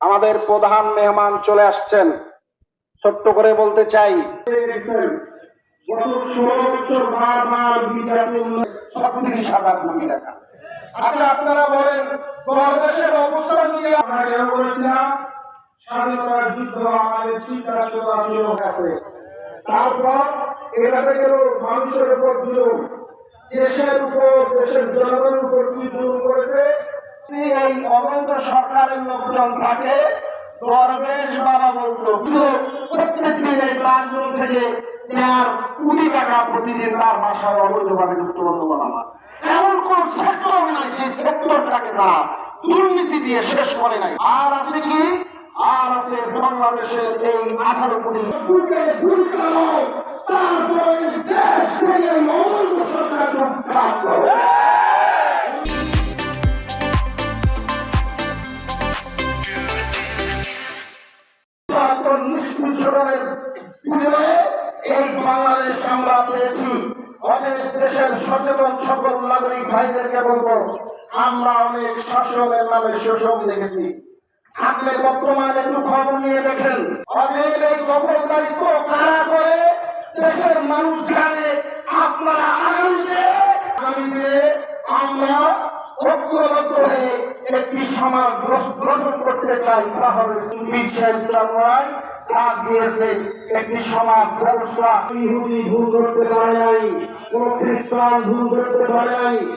আমাদের প্রধান মেহমান চলে আসছেন। ছোট্ট করে বলতে চাই আচ্ছা আপনারা বলেন বাংলাদেশের অবস্থা নিয়ে আমরা কেন বলেছিলাম স্বাধীনতার যুদ্ধ আমাদের চিন্তা চেতনা ছিল তারপর গেল মানুষের উপর জুলুম দেশের উপর, দেশের জনগণের উপর কি জুলুম করেছে? এই অবৈধ সরকারের লোকজন থাকে দরবেশ বাবা বলতো। কিন্তু প্রত্যেক দিন এই বাথরুম থেকে তার কুড়ি টাকা প্রতিদিন তার বাসায় অবৈধভাবে যুক্তবদ্ধ বানানো এমন কোন সেক্টর নাই যে সেক্টরটাকে তারা দুর্নীতি দিয়ে শেষ করে নাই। আর আছে কি? আর আছে বাংলাদেশের এই আঠারো কোটি বুকে এই বাংলাদেশ আমরা পেয়েছি অনেক দেশের সচেতন সকল নাগরিক ভাইদেরকে বলব আমরা অনেক শাসনের নামে শোষণ দেখেছি আপনি বর্তমান একটু খবর নিয়ে দেখেন অনেক এই দখলদারিত্ব কারা করে দেশের মানুষ জানে আপনারা আগামীতে হয়ে একটি সমাজ গ্রহণ করতে চাই তাহলে বিশ্বের চন্দ্রায় ডাক দিয়েছে একটি সমাজ ব্যবস্থা। ইহুদি ভুল করতে পারে নাই, কোন খ্রিস্টান ভুল করতে পারে নাই।